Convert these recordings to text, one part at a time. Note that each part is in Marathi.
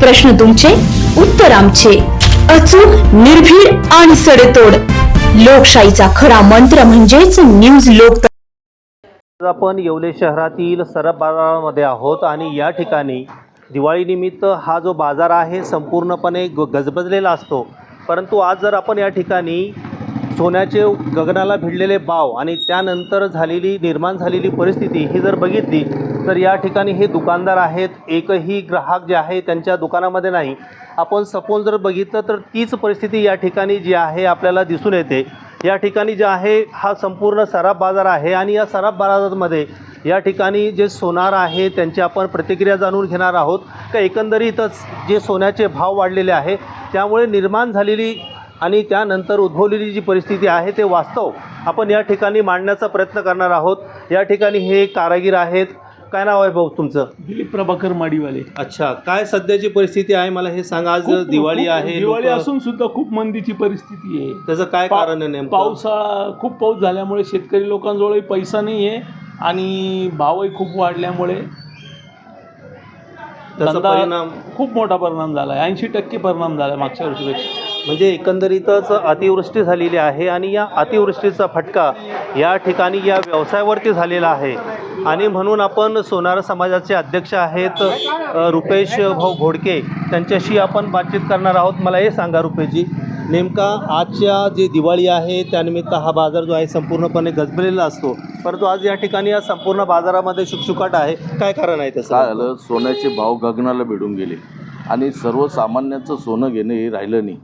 प्रश्न तुमचे उत्तर आमचे. अचूक निर्भीड आणि सडेतोड. लोकशाहीचा खरा मंत्र म्हणजेच न्यूज लोक आपण येवले शहरातील सरब बाजारामध्ये आहोत आणि या ठिकाणी दिवाळीनिमित्त हा जो बाजार आहे संपूर्णपणे ग गजबजलेला असतो. परंतु आज जर आपण या ठिकाणी सोन्याचे गगनाला भिडलेले भाव आणि त्यानंतर झालेली निर्माण झालेली परिस्थिती ही जर बघितली तर या ठिकाणी हे दुकानदार आहेत. एकही ग्राहक जे आहे त्यांच्या दुकानामध्ये नाही. आपण सपोज जर बघितलं तर तीच परिस्थिती या ठिकाणी जी आहे आपल्याला दिसून येते. या ठिकाणी जे आहे हा संपूर्ण सराफ बाजार आहे आणि या सराफ बाजारामध्ये या ठिकाणी जे सोनार आहे त्यांची आपण प्रतिक्रिया जाणून घेणार आहोत. का एकंदरीतच जे सोन्याचे भाव वाढलेले आहे त्यामुळे निर्माण झालेली आणि त्यानंतर उद्भवलेली जी परिस्थिती आहे ते वास्तव आपण या ठिकाणी मांडण्याचा प्रयत्न करणार आहोत. या ठिकाणी हे कारागीर आहेत. काय नाव आहे भाऊ तुमचं? दिलीप प्रभाकर माडीवाले. अच्छा काय सध्याची परिस्थिती आहे? मला हे सांगा आज खूप- दिवाळी खूप- आहे दिवाळी लोकं- असून सुद्धा खूप मंदीची परिस्थिती आहे. त्याचं काय पा- कारण आहे नेमकं? पावसाळा खूप पाऊस झाल्यामुळे शेतकरी लोकांजवळही पैसा नाही आहे आणि भावही खूप वाढल्यामुळे त्याचा परिणाम खूप मोठा परिणाम झाला आहे ऐंशी टक्के परिणाम झाला आहे मागच्या वर्षीपेक्षा. म्हणजे एकंदरीतच अतिवृष्टी झालेली आहे आणि या अतिवृष्टीचा फटका या ठिकाणी या व्यवसायावरती झालेला आहे. आणि म्हणून आपण सोनार समाजाचे अध्यक्ष आहेत अ, रुपेश भाऊ घोडके. त्यांच्याशी आपण बातचीत करणार आहोत. मला हे सांगा रुपेशजी. नेमका आजच्या जे दिवाळी आहे त्यानिमित्त हा बाजार जो आहे संपूर्णपणे गजबलेला असतो. परंतु आज या ठिकाणी या संपूर्ण बाजारामध्ये शुकशुकाट आहे. काय कारण आहे काय त्याचं झालं? सोन्याचे भाव गगनाला भिडून गेले. आणि सर्वसामान्यांचं सोनं घेणं हे राहिलं नाही.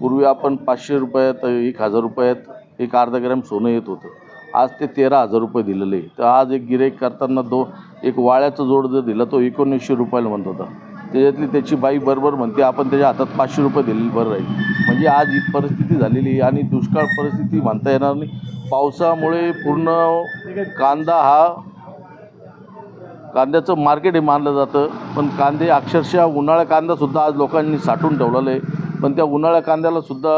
पूर्वी आपण पाचशे रुपयात एक हजार रुपयात एक अर्धा ग्रॅम सोनं येत होतं. आज ते तेरा हजार रुपये दिलेले. आहे तर आज एक गिरेक करताना दो एक वाळ्याचा जोड जर दिला तो एकोणीसशे रुपयाला म्हणत होता. त्याच्यातली त्याची बाई बरोबर म्हणते आपण त्याच्या हातात पाचशे रुपये दिलेली बरं राहील. म्हणजे आज ही परिस्थिती झालेली आहे आणि दुष्काळ परिस्थिती म्हणता येणार नाही. पावसामुळे पूर्ण कांदा हा कांद्याचं मार्केट हे मानलं जातं पण कांदे अक्षरशः उन्हाळा कांदासुद्धा आज लोकांनी साठवून ठेवलेला आहे. पण त्या उन्हाळ्या कांद्यालासुद्धा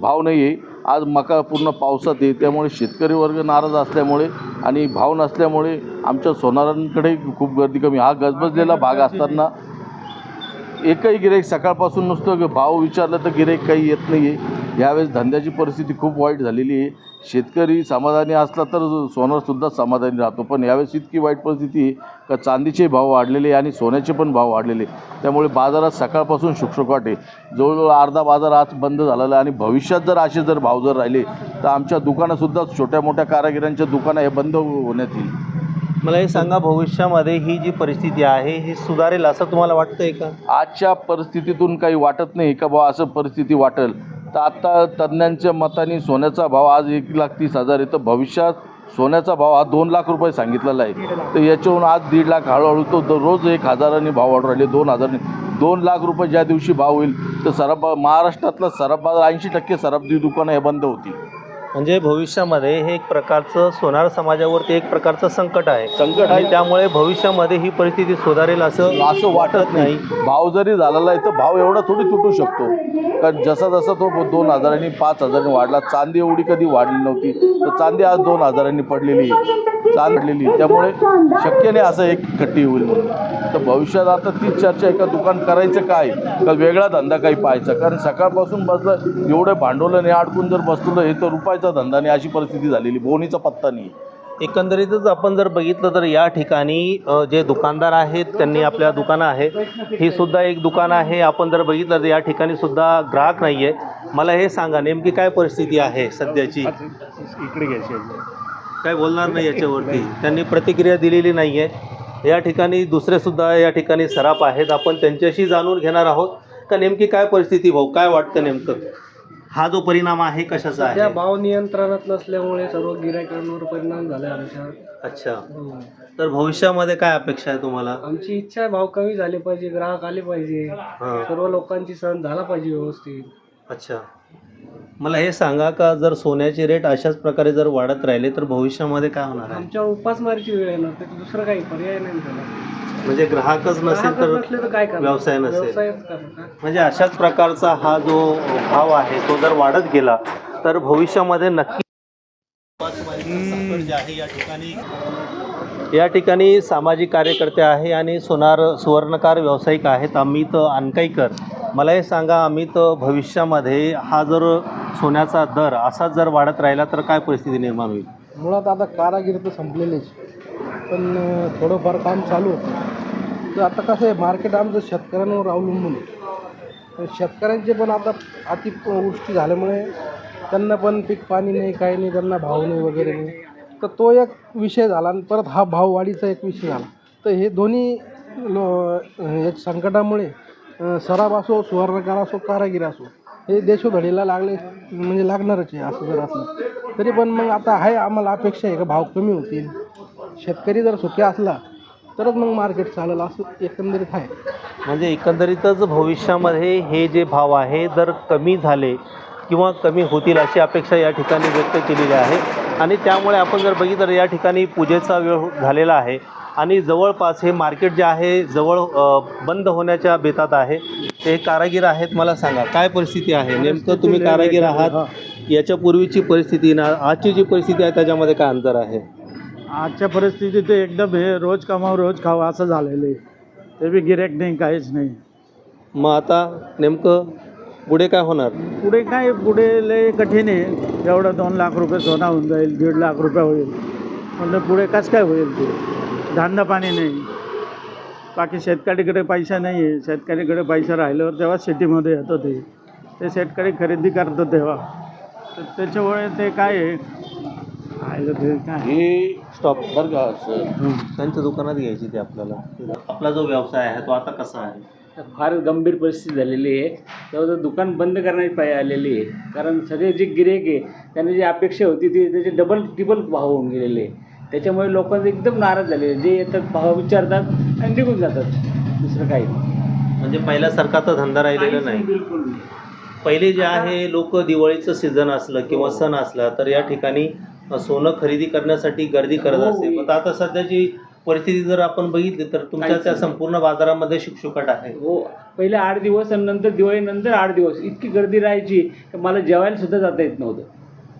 भाव नाही आहे आज मका पूर्ण पावसात आहे त्यामुळे शेतकरी वर्ग नाराज असल्यामुळे आणि भाव नसल्यामुळे आमच्या सोनारांकडे खूप गर्दी कमी. हा गजबजलेला भाग असताना एकही गिराईक सकाळपासून नुसतं भाव विचारलं तर गिराईक काही येत नाही आहे यावेळेस धंद्याची परिस्थिती खूप वाईट झालेली आहे. शेतकरी समाधानी असला तर सोनारसुद्धा समाधानी राहतो. पण यावेळेस इतकी वाईट परिस्थिती का चांदीचे भाव वाढलेले आणि सोन्याचे पण भाव वाढलेले त्यामुळे बाजारात सकाळपासून शुकशुकाट आहे. जवळजवळ अर्धा बाजार आज बंद झालेला आहे आणि भविष्यात जर असे जर भाव जर राहिले तर आमच्या दुकानासुद्धा छोट्या मोठ्या कारागिरांच्या दुकानं हे बंद होण्यात येईल. मला हे सांगा भविष्यामध्ये ही जी परिस्थिती आहे ही सुधारेल असं तुम्हाला वाटतंय का? आजच्या परिस्थितीतून काही वाटत नाही का बा असं परिस्थिती वाटेल? तर आता तज्ज्ञांच्या मताने सोन्याचा भाव आज एक लाख तीस हजार आहे. तर भविष्यात सोन्याचा भाव हा दोन लाख रुपये सांगितलेला आहे. तर याच्याहून आज दीड लाख हळूहळू तो दर- रोज एक हजारांनी भाव वाढू राहिले. दोन हजाराने. दोन लाख रुपये ज्या दिवशी भाव होईल तर सराफ महाराष्ट्रातला सराफ बाजार ऐंशी टक्के सराफदी दुकानं हे बंद होतील. म्हणजे भविष्यामध्ये हे एक प्रकारचं सोनार समाजावरती एक प्रकारचं संकट आहे. संकट आणि आहे. त्यामुळे भविष्यामध्ये ही परिस्थिती सुधारेल असं असं वाटत नाही. भाव जरी झालेला आहे तर भाव एवढा थोडी तुटू शकतो. कारण जसा जसा तो दोन हजारांनी पाच हजारांनी वाढला. चांदी एवढी कधी वाढली नव्हती. तर चांदी आज दोन हजारांनी पडलेली आहे. चांद पडलेली आहे. त्यामुळे शक्य नाही असं एक खट्टी होईल म्हणून. तर भविष्यात आता तीच चर्चा आहे का दुकान करायचं काय? का वेगळा धंदा काही पाहायचा? कारण सकाळपासून बसलं एवढं भांडवलं नाही अडकून जर बसलं हे तर रुपयाचा धंदा नाही अशी परिस्थिती झालेली. बोनीचा पत्ता नाही. एकंदरीतच आपण जर बघितलं तर या ठिकाणी जे दुकानदार आहेत त्यांनी आपल्या दुकानं आहे ही सुद्धा एक दुकान आहे. आपण जर बघितलं तर या ठिकाणी सुद्धा ग्राहक नाही आहे मला हे सांगा नेमकी काय परिस्थिती आहे सध्याची? इकडे घ्यायची काय बोलणार नाही याच्यावरती. त्यांनी प्रतिक्रिया दिलेली नाही आहे या ठिकाणी दुसरेसुद्धा या ठिकाणी सराफ आहेत. आपण त्यांच्याशी जाणून घेणार आहोत. का नेमकी काय परिस्थिती भाऊ? काय वाटतं नेमकं? हा जो परिणाम आहे कशाचा सध्या आहे? भाव नियंत्रणात नसल्यामुळे सर्व गिरायकांवर परिणाम झाला आमच्यावर अच्छा. हो. तर भविष्यामध्ये काय अपेक्षा आहे तुम्हाला? आमची इच्छा आहे भाव कमी झाले पाहिजे ग्राहक आले पाहिजे. हां. सर्व लोकांची सण झाला पाहिजे व्यवस्थित. अच्छा. मला हे सांगा का जर सोन्याचे रेट अशाच प्रकारे जर वाढत राहिले तर भविष्यामध्ये काय होणार आहे? आमच्यावर उपासमारीची वेळ येणार तर दुसरं काही पर्याय नाही त्याला. म्हणजे ग्राहकच नसेल तर व्यवसाय नसेल. म्हणजे अशाच प्रकारचा हा जो भाव आहे तो जर वाढत गेला तर भविष्यामध्ये नक्की या ठिकाणी या ठिकाणी सामाजिक कार्यकर्ते आहे आणि सोनार सुवर्णकार व्यावसायिक आहेत अमित अनकाईकर मला हे सांगा अमित भविष्यामध्ये हा जर सोन्याचा दर असाच जर वाढत राहिला तर काय परिस्थिती निर्माण होईल? मुळात आता कारागीर तर संपलेलेच. पण थोडंफार काम चालू होतं. तर आता कसं आहे मार्केट आमचं शेतकऱ्यांवर अवलंबून आहे. शेतकऱ्यांचे पण आता अतिवृष्टी झाल्यामुळे त्यांना पण पीक पाणी नाही काही नाही त्यांना भाव नाही वगैरे नाही. तर तो एक विषय झाला आणि परत हा भाववाढीचा एक विषय झाला. तर हे दोन्ही लो एक संकटामुळे सराब असो सुवर्णकार असो कारागिरी असो हे देशोधडीला लागले म्हणजे लागणारच आहे असं जर असलं. तरी पण मग आता आहे आम्हाला अपेक्षा आहे का भाव कमी होतील. शेतकरी जर सुखी असला तरच मग मार्केट चालेल असं एकंदरीत आहे. म्हणजे एकंदरीतच भविष्यामध्ये हे जे भाव आहे जर कमी झाले किंवा कमी होतील अशी अपेक्षा या ठिकाणी व्यक्त केलेली आहे. आणि त्यामुळे आपण जर बघितलं तर या ठिकाणी पूजेचा वेळ झालेला आहे. आणि जवळपास हे मार्केट जे आहे जवळ बंद होण्याच्या बेतात आहे. ते कारागीर आहेत मला सांगा काय परिस्थिती आहे? नेमकं तुम्ही कारागीर आहात याच्या पूर्वीची परिस्थिती ना आजची जी परिस्थिती आहे त्याच्यामध्ये काय अंतर आहे? आजच्या परिस्थितीत ते एकदम हे रोज कमाव रोज खावा असं झालेलं आहे. ते बी गिऱ्हाईक नाही काहीच नाही. मग आता नेमकं पुढे काय होणार? पुढे काय पुढे लय कठीण आहे. एवढं दोन लाख रुपये सोना होऊन जाईल दीड लाख रुपये होईल. म्हणलं पुढे कसं काय होईल ते? धंदा पाणी नाही. बाकी शेतकरीकडे पैसा नाही आहे. शेतकरीकडे पैसा राहिल्यावर तेव्हा सिटीमध्ये येतं ते. ते शेतकरी खरेदी करतो तेव्हा. तर त्याच्यामुळे ते काय आहे? हे स्टॉप बरं का सर त्यांच्या दुकानात घ्यायची ती आपल्याला. आपला जो व्यवसाय आहे तो आता कसा आहे? फार गंभीर परिस्थिती झालेली आहे. तेव्हा तर दुकान बंद करण्याची पाय आलेली आहे. कारण सगळे जे गिरेक आहे त्यांनी जी अपेक्षा होती ती त्याचे डबल ट्रिपल भाव होऊन गेलेले आहे. त्याच्यामुळे लोकांचे एकदम नाराज झाले जे येतात भाव विचारतात आणि निघून जातात. दुसरं काही. म्हणजे पहिल्यासारखा तर धंदा राहिलेला नाही. बिलकुल नाही. पहिले जे आहे लोक दिवाळीचं सीझन असलं किंवा सण असला तर या ठिकाणी सोनं खरेदी करण्यासाठी गर्दी करत हो, असते पण आता सध्याची परिस्थिती जर आपण बघितली तर तुमच्या त्या. संपूर्ण बाजारामध्ये शुकशुकाट आहे. हो पहिले आठ दिवस आणि नंतर दिवाळीनंतर आठ दिवस. इतकी गर्दी राहायची की मला जेवायला सुद्धा जाता येत नव्हतं.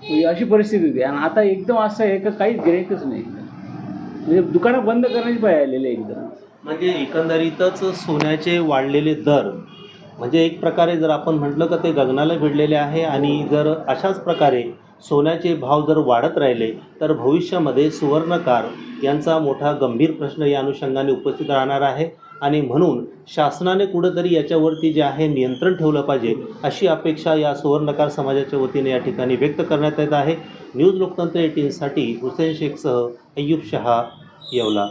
म्हणजे अशी परिस्थिती होती. आणि आता एकदम असं आहे की काहीच गिरायकच नाही. म्हणजे दुकानं बंद करण्याची पाय आलेले एकदम. म्हणजे एकंदरीतच सोन्याचे वाढलेले दर म्हणजे एक प्रकारे जर आपण म्हटलं का ते गगनाला भिडलेले आहे आणि जर अशाच प्रकारे सोन्याचे भाव जर वाढत राहिले तर भविष्यामध्ये सुवर्णकार यांचा मोठा गंभीर प्रश्न या अनुषंगाने उपस्थित राहणार आहे. आणि म्हणून शासनाने कुठंतरी याच्यावरती जे आहे नियंत्रण ठेवलं पाहिजे अशी अपेक्षा या सुवर्णकार समाजाच्या वतीने या ठिकाणी व्यक्त करण्यात येत आहे. न्यूज लोकतंत्र एटीनसाठी हुसेन शेखसह अय्यूब शहा येवला.